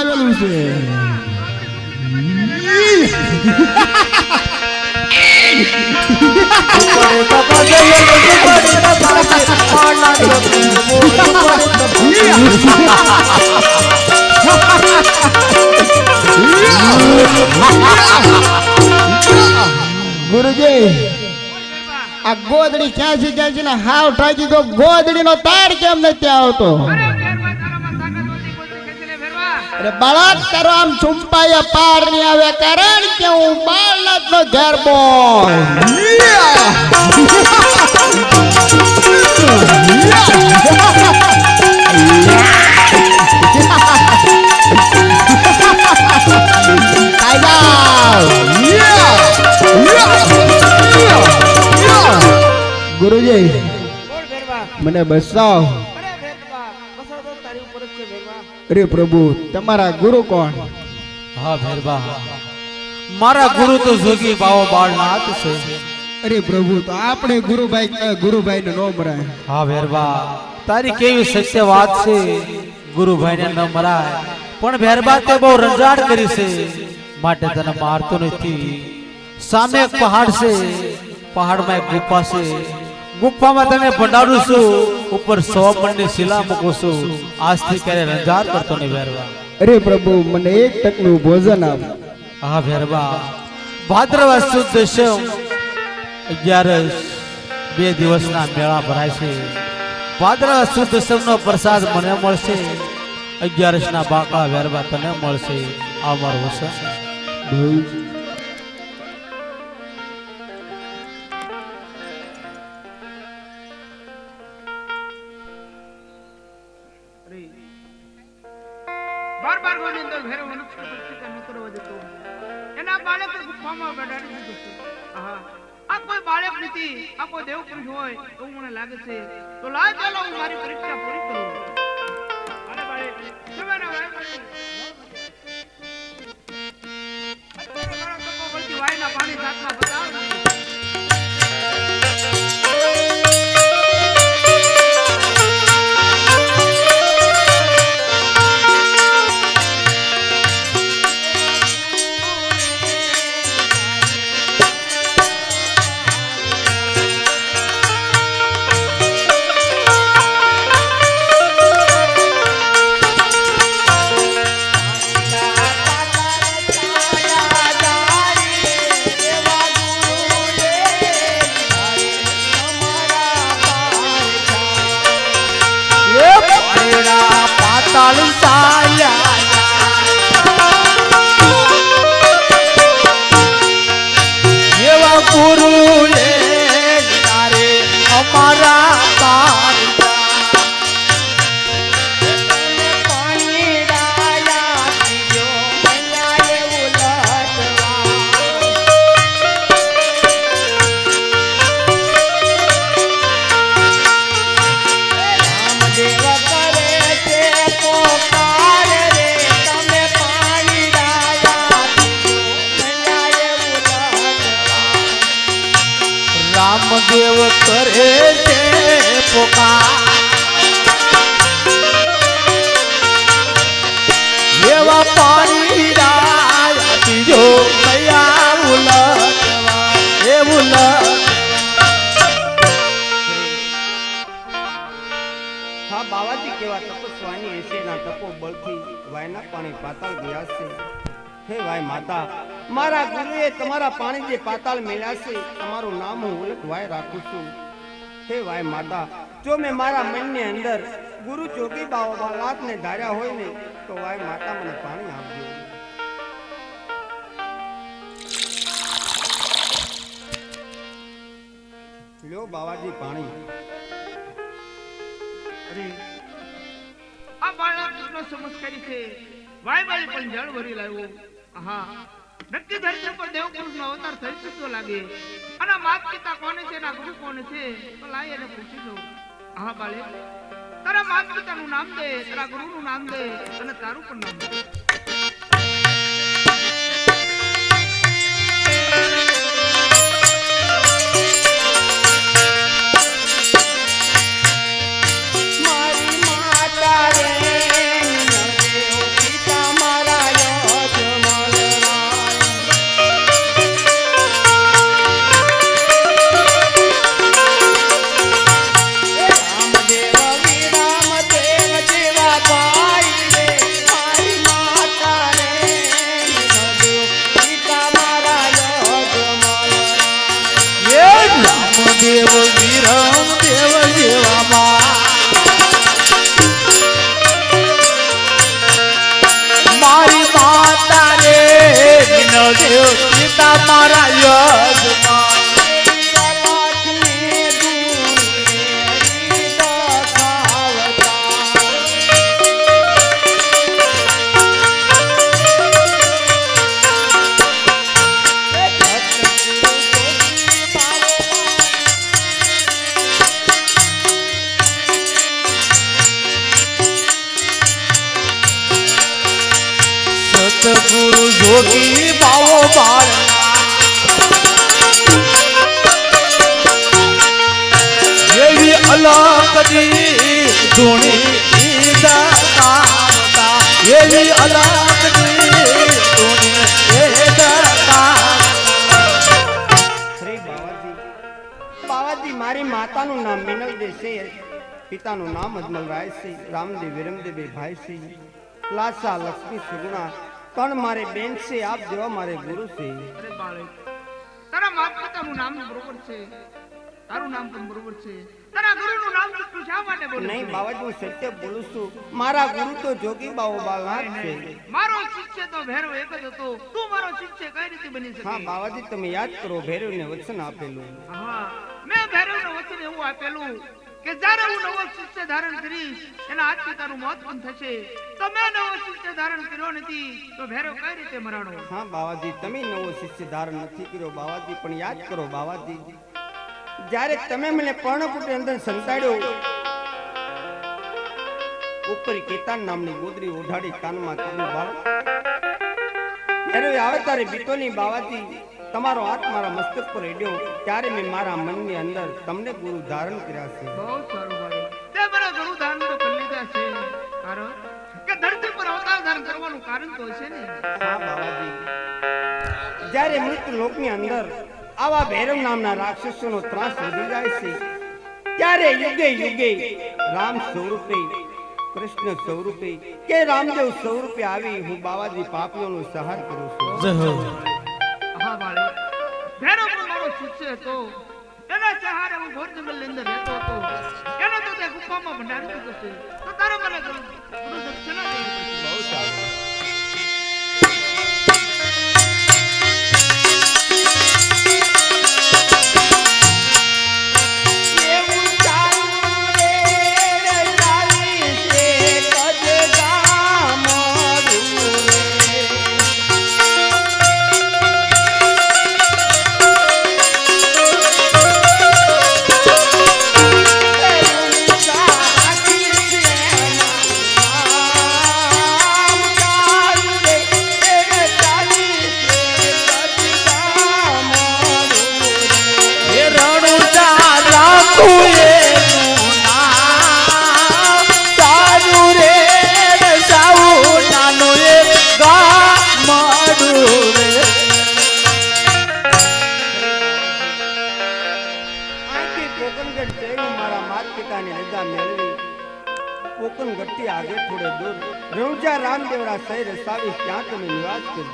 આવેલું છે ગુરુજી આ ગોદડી ક્યાંથી ક્યાંથી ને? હાવ ઠાકી ગયો ગોદડી નો તાર કેમ નથી આવતો? અરે બાળક તારો આમ ચુંપાયા પારની આવે કારણ કે હું બાળનાથ નો ઘર બોલ ગુરુજી મને બસાવ અરે પ્રભુ તમારા ગુરુ કોણ? હા ભેરબા. મારા ગુરુ તો જોગી બાવો બાળનાથ છે. અરે પ્રભુ તો આપણે ગુરુભાઈ ગુરુભાઈ ને નો મરાય હા ભેરબા. તારી કેવી સત્ય વાત છે? ગુરુભાઈને ન મરાય. પણ ભેરબા તે બહુ રંજાડ કરી છે. માટે તને મારતો નથી. સામે એક પહાડ છે. પહાડમાં એક ગુફા છે. ગુફામાં તમે ભંડારું છું ઉપર સો મણની શિલા મૂકું છું. આજથી ક્યારે રંજાર કરતો નહીં વેરવા. અરે પ્રભુ મને એક ટકનું ભોજન આપ. હા વેરવા. ભાદ્રવા સુદ દશમ અગિયારસ બે દિવસના મેળા ભરાય છે. ભાદ્રવા સુદ દશમનો પ્રસાદ મને મળશે. અગિયારસના બાકા વેરવા તને મળશે. આ મારું વસન બાળકે ગુફામાં બેઠાડી દીધું આ કોઈ બાળક નથી, આ કોઈ દેવ પુરુષ હોય તો મને લાગે છે. તો લા ચાલો હું મારી પરીક્ષા પૂરી કરું. અરે બાળક જવાના વાય પાણી જાતના બતાવ પાતાળ બળથી વાયના પાણી પાતાળ ગયા છે. હે વાય માતા, મારા ગુરુએ તમારા પાણી જે પાતાળ મેળ્યા છે, તમારું નામ હું ઉલ્લેખ વાય રાખું છું. હે વાય માતા, જો મેં મારા મનની અંદર ગુરુ ચોકી બાવા ને ધાર્યા હોય ને, તો વાય માતા મને પાણી આપજો. લ્યો બાવાજી પાણી. અરે આ બાળક કૃષ્ણ છે વાય વાય પણ જળ ભરી લાવ્યો. હા નક્કી ધરતી પર દેવ નો અવતાર થઈ શકતો લાગે. અને માત પિતા કોને છે એના ગુરુ કોને છે? તો લાય એને પૂછી દો હા બાળક તારા માત પિતાનું નામ દે, તારા ગુરુનું નામ દે અને તારું પણ નામ દે. દેવ વિરમ દેવ જેવામાં. મારી માતા રે દેવ પિતા મારા યજ ધૂણી દતાવતા એવી અલકની ધૂણી એ દતા શ્રી બાવાજી. બાવાજી મારી માતાનું નામ મિનલ દે છે પિતાનું નામ અજમલ રાય રામદેવ વિરમદેવ ભાઈ છે લાસા લક્ષ્મી સુગુણા. પણ મારે બેન છે આપ જેવા મારે ગુરુ છે. અરે બાળક તારા માતા પિતાનું નામ બરોબર છે. તારું નામ પણ બરોબર છે. તારા ગુરુનું નામ તું શા માટે બોલે નહીં છે? હું સત્ય બોલું છું. મારા ગુરુ તો જોગી બાવો બાલનાથ છે. મારો શિષ્ય તો ભેરવ એક જ હતો. તું મારો શિષ્ય કઈ રીતે બની શકે? હા બાવાજી તમે યાદ કરો ભૈરવને વચન આપેલું. હા. મેં ભૈરવને વચન એવું આપેલું કે જ્યારે હું નવો શિષ્ય ધારણ કરીશ એના હાથ પિતાનું મોત પણ થશે. તો મેં નવો શિષ્ય ધારણ કર્યો નથી તો ભેરો કઈ રીતે મરાણો? હા બાવાજી તમે નવો શિષ્ય ધારણ નથી કર્યો બાવાજી પણ યાદ કરો બાવાજી જ્યારે તમે મને પર્ણકુટી અંદર સંતાડ્યો ઉપર કેતાન નામની ગોદરી ઓઢાડી કાનમાં કર્યું બાળ ત્યારે આવે તારે બીતોની બાવાથી તમારો હાથ મારા મસ્તક પર અડ્યો ત્યારે મેં મારા મનની અંદર તમને ગુરુ ધારણ કર્યા છે. બહુ સારું ભાઈ. તે મારા ગુરુ ધારણ તો કરી લીધા છે. કારણ કે ધરતી પર અવતાર ધારણ કરવાનું કારણ તો છે ને. હા બાવાજી. જ્યારે મૃત્યુ લોકની અંદર આવા ભૈરવ નામના રાક્ષસોનો ત્રાસ વધી જાય છે. ત્યારે યુગે યુગે રામ સ્વરૂપે કૃષ્ણ સ્વરૂપે કે રામદેવ સ્વરૂપે આવી હું બાવાજી પાપીઓનો સહાર કરું છું. જય હો. હા વાળે ભૈરવ મારો શિષ્ય હતો એના સહારે હું ઘોર જંગલની અંદર રહેતો હતો. એને તો તે ગુફામાં ભંડારી દીધો છે. તો તારે મને ગુરુ દક્ષિણા બહુ સારું.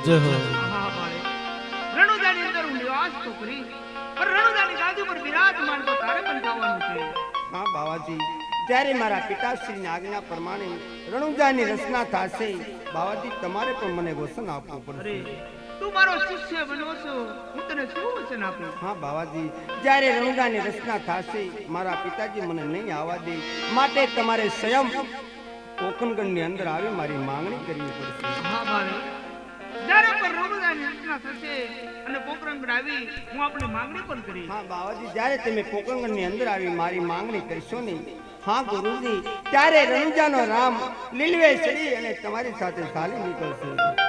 જય હો. હા વાળે રણુજાની અંદર હું નિવાસ તો કરી પણ રણુજાની ગાદી પર બિરાજમાન તો તારે પણ થવાનું છે. હા બાવાજી જ્યારે મારા પિતાશ્રીની આજ્ઞા પ્રમાણે રણુજાની રચના થશે બાવાજી તમારે પણ મને વસન આપવું પડશે. તું મારો શિષ્ય બન્યો છો હું તને શું વચન આપું? હા બાવાજી જ્યારે રણુજાની રચના થશે મારા પિતાજી મને નહીં આવવા દે માટે તમારે સ્વયં કોકનગઢની અંદર આવી મારી માંગણી કરવી પડશે. હા જ્યારે પણ રોગદાની રચના થશે અને પોકરંગણ આવી, હું આપણી માંગણી પણ કરીશ. હા બાવાજી, જ્યારે તમે કોકનગઢની અંદર આવી મારી માંગણી કરશો નહીં હા ગુરુજી, ત્યારે રણુજાનો રામ લીલવે ચડી અને તમારી સાથે ચાલી નીકળશે.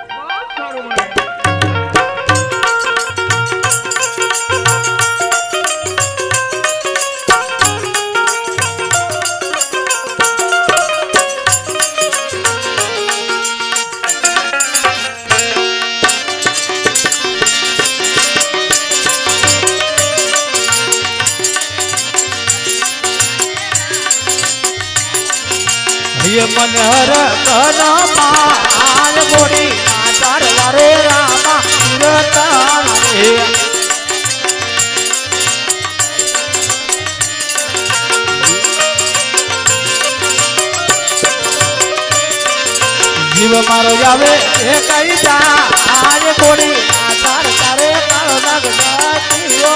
મારો જાવે, એ કઈ જા આને કોડી આધાર તારે કાળો નાગ જાતીઓ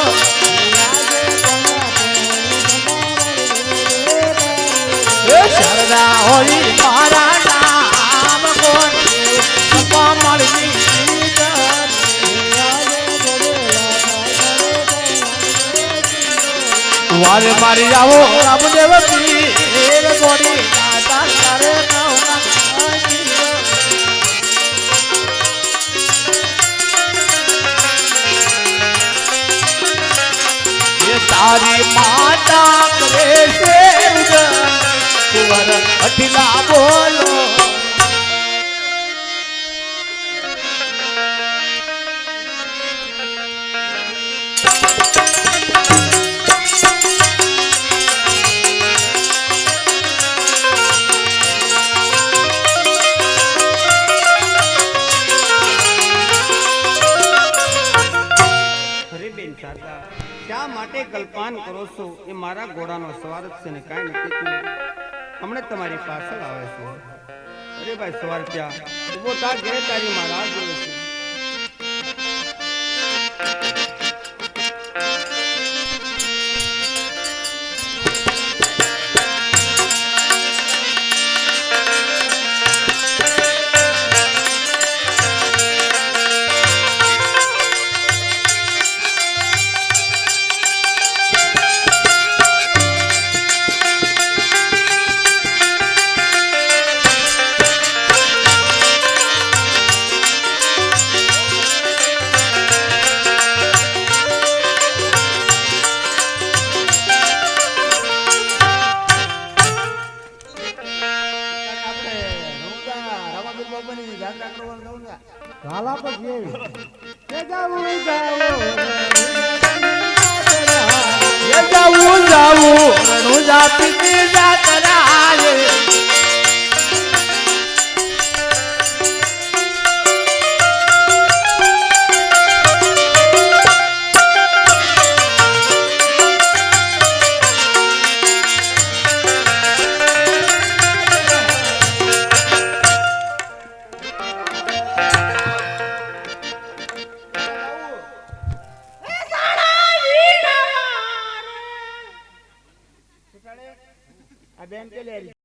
શરદા હોઈ મારા નામ કોની સપા મળી વારે મારી આવો રામદેવ પીર નવના તારી માતા કરે છે કુંવર બોલો. બેન સાદા શા માટે કલ્પાન કરો છો એ મારા ઘોડાનો સવાર છે ને કાંઈ નથી. હમણાં તમારી પાછળ આવે છે. અરે ભાઈ સવાર ક્યાં? ઊભો તા ઘરે તારી મારા જોવે છે. એ જાવું. જાવું જાવું. જાતી જાતરાએ